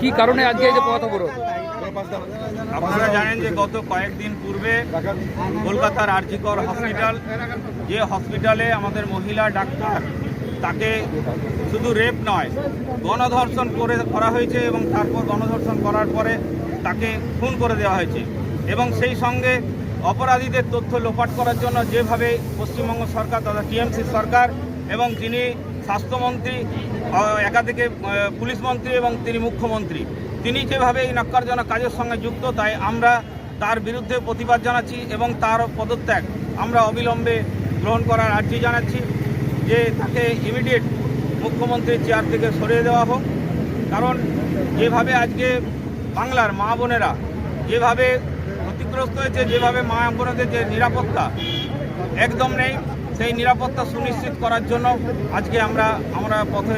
কি কারণে আজকে এই যে পথ অবরোধ? আপনারা জানেন যে গত কয়েকদিন পূর্বে কলকাতার আরজিকর হসপিটাল, যে হসপিটালে আমাদের মহিলা ডাক্তার, তাকে শুধু রেপ নয়, গণধর্ষণ করে করা হয়েছে এবং তারপর গণধর্ষণ করার পরে তাকে খুন করে দেওয়া হয়েছে। এবং সেই সঙ্গে অপরাধীদের তথ্য লোপাট করার জন্য যেভাবে পশ্চিমবঙ্গ সরকার তথা টিএমসি সরকার এবং যিনি স্বাস্থ্যমন্ত্রী একাধিকে পুলিশ মন্ত্রী এবং তিনি মুখ্যমন্ত্রী। তিনি যেভাবে এই নক্কারজনক কাজের সঙ্গে যুক্ত, তাই আমরা তার বিরুদ্ধে প্রতিবাদ জানাচ্ছি এবং তার পদত্যাগ আমরা অবিলম্বে গ্রহণ করার আর্জি জানাচ্ছি যে তাকে ইমিডিয়েট মুখ্যমন্ত্রীর চেয়ার থেকে সরিয়ে দেওয়া হোক। কারণ যেভাবে আজকে বাংলার মা বোনেরা যেভাবে ক্ষতিগ্রস্ত হয়েছে, যেভাবে মা বোনেদের যে নিরাপত্তা একদম নেই সেই নিরাপত্তা সুনিশ্চিত করার জন্য আজকে আমরা আমরা পথে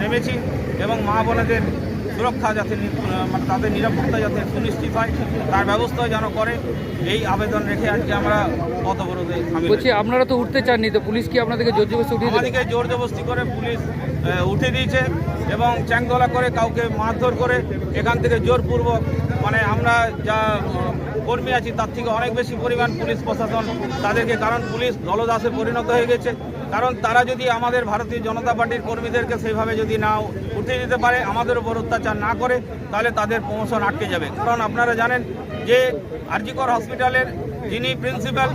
নেমেছি এবং মা বোনেদের সুরক্ষা যাতে মানে তাদের নিরাপত্তা যাতে সুনিশ্চিত হয় তার ব্যবস্থা যেন করে এই আবেদন রেখে আজকে আমরা পথ অবরোধে বলছি আপনারা তো উঠতে চাননি তো পুলিশ কি আপনাদেরকে জোর জবরদস্তি উঠিয়ে আমাদেরকে জোর জবস্তি করে পুলিশ উঠে দিয়েছে এবং চ্যাংদোলা করে কাউকে মারধর করে এখান থেকে জোরপূর্বক মানে আমরা যা কর্মী আছি তার থেকে অনেক বেশি পরিমাণ পুলিশ প্রশাসন তাদেরকে কারণ পুলিশ দলদাসে পরিণত হয়ে গেছে। কারণ তারা যদি আমাদের ভারতীয় জনতা পার্টির কর্মীদেরকে সেইভাবে যদি না উঠে দিতে পারে, আমাদের উপর অত্যাচার না করে, তাহলে তাদের প্রমোশন আটকে যাবে। কারণ আপনারা জানেন যে আরজিকর হসপিটালের যিনি প্রিন্সিপাল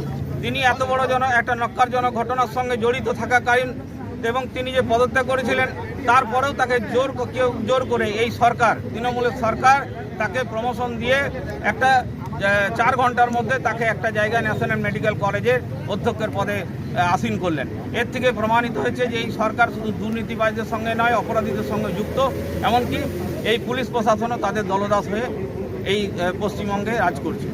তিনি এত বড় জন, একটা নক্কারজনক ঘটনার সঙ্গে জড়িত থাকাকালীন এবং তিনি যে পদত্যাগ করেছিলেন, তারপরেও তাকে জোর কেউ জোর করে এই সরকার, তৃণমূলের সরকার, তাকে প্রমোশন দিয়ে একটা চার ঘণ্টার মধ্যে তাকে একটা জায়গায় ন্যাশনাল মেডিকেল কলেজের অধ্যক্ষের পদে আসীন করলেন। এর থেকে প্রমাণিত হয়েছে যে এই সরকার শুধু দুর্নীতিবাজদের সঙ্গে নয়, অপরাধীদের সঙ্গে যুক্ত। এমনকি এই পুলিশ প্রশাসনও তাদের দলদাস হয়ে এই পশ্চিমবঙ্গে রাজ করছে।